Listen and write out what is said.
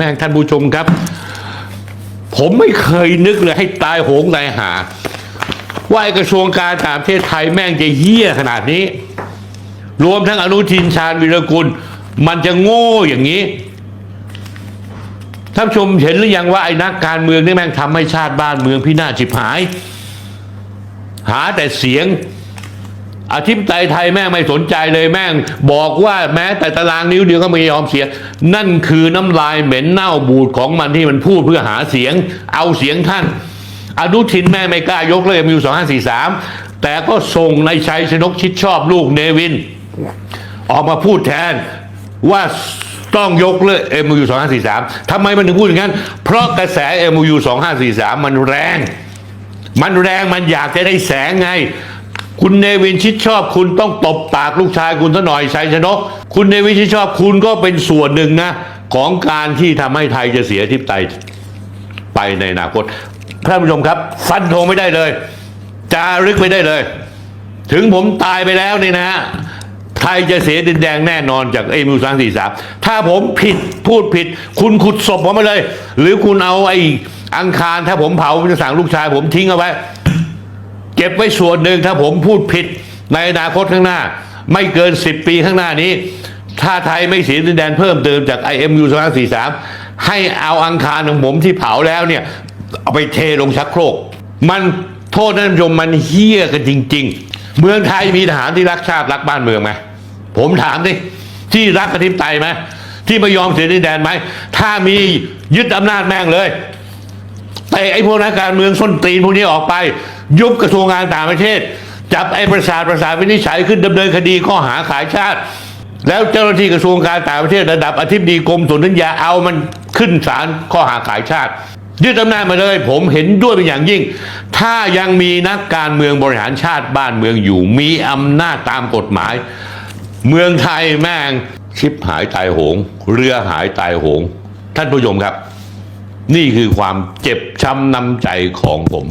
ม่ท่านผู้ชมครับ ผมไม่เคยนึกเลยให้ตายโหงตายหา ว่ากระทรวงการต่างประเทศไทยแม่งจะเฮี้ยขนาดนี้ รวมทั้งอนุทินชาญวิรกุล มันจะโง่อย่างนี้ท่านชมเห็นหรือยังว่าไอ้นักการเมืองนี่แม่งทำให้ชาติบ้านเมืองพินาศฉิบหาย หาแต่เสียง อธิปไตยไทยแม่งไม่สนใจเลยแม่ง บอกว่าแม้แต่ตารางนิ้วเดียวก็ไม่ยอมเสีย นั่นคือน้ำลายเหม็นเน่าบูดของมันที่มันพูดเพื่อหาเสียง เอาเสียงท่าน อนุทินแม่ไม่กล้ายกเลิกมิวสองห้าสี่สามแต่ก็ส่งในชัยชนกชิดชอบลูกเนวิน ออกมาพูดแทนว่าต้องยกเลิก MOU 2543ทำไมมันถึงพูดอย่างนั้น เพราะกระแส MOU 2543 มันแรง มันแรงมันอยากจะได้แสงไง คุณเนวินชิดชอบคุณต้องตบปากลูกชายคุณซะหน่อยชัยชนก คุณเนวินชิดชอบคุณก็เป็นส่วนหนึ่งนะของการที่ทำให้ไทยจะเสียทิพย์ไตยไปในอนาคตท่านผู้ชมครับฟันธงไม่ได้เลยจารึกไม่ได้เลย ถึงผมตายไปแล้วนี่นะฮะไทยจะเสียดินแดงแน่นอนจากเอมิวสามสี่สามถ้าผมผิดพูดผิด คุณขุดศพผมมาเลย หรือคุณเอาไอ้อังคารถ้าผมเผาผมจะสั่งลูกชาย ผมทิ้งเอาไว้ เก็บไว้ส่วนหนึ่งถ้าผมพูดผิดในอนาคตข้างหน้า ไม่เกิน 10 ปีข้างหน้านี้ ถ้าไทยไม่เสียดินแดนเพิ่มเติมจาก IMU 243 ให้เอาอังคารของผมที่เผาแล้วเนี่ย เอาไปเทลงชักโครก มันโทษท่านผู้ชมมันเฮี้ยกันจริง ๆ เมืองไทยมีทหารที่รักชาติรักบ้านเมืองไหมผมถามดิที่รักกระทิบไตยไหมที่ไม่ยอมเสียดินแดนไหมถ้ามียึดอำนาจแม่งเลยแต่ไอ้พวกนักการเมืองส้นตีนพวกนี้ออกไป ยุบกระทรวงการต่างประเทศ จับไอ้ประสาทประสาทวินิจฉัยขึ้นดำเนินคดีข้อหาขายชาติ แล้วเจ้าหน้าที่กระทรวงการต่างประเทศระดับอธิบดีกรมสนธิยาเอามันขึ้นศาลข้อหาขายชาติยึดอำนาจมาเลย ผมเห็นด้วยเป็นอย่างยิ่ง ถ้ายังมีนักการเมืองบริหารชาติบ้านเมืองอยู่มีอำนาจตามกฎหมาย เมืองไทยแม่งชิบหายตายโหง เรือหายตายโหง ท่านผู้ชมครับ นี่คือความเจ็บช้ำน้ำใจของผม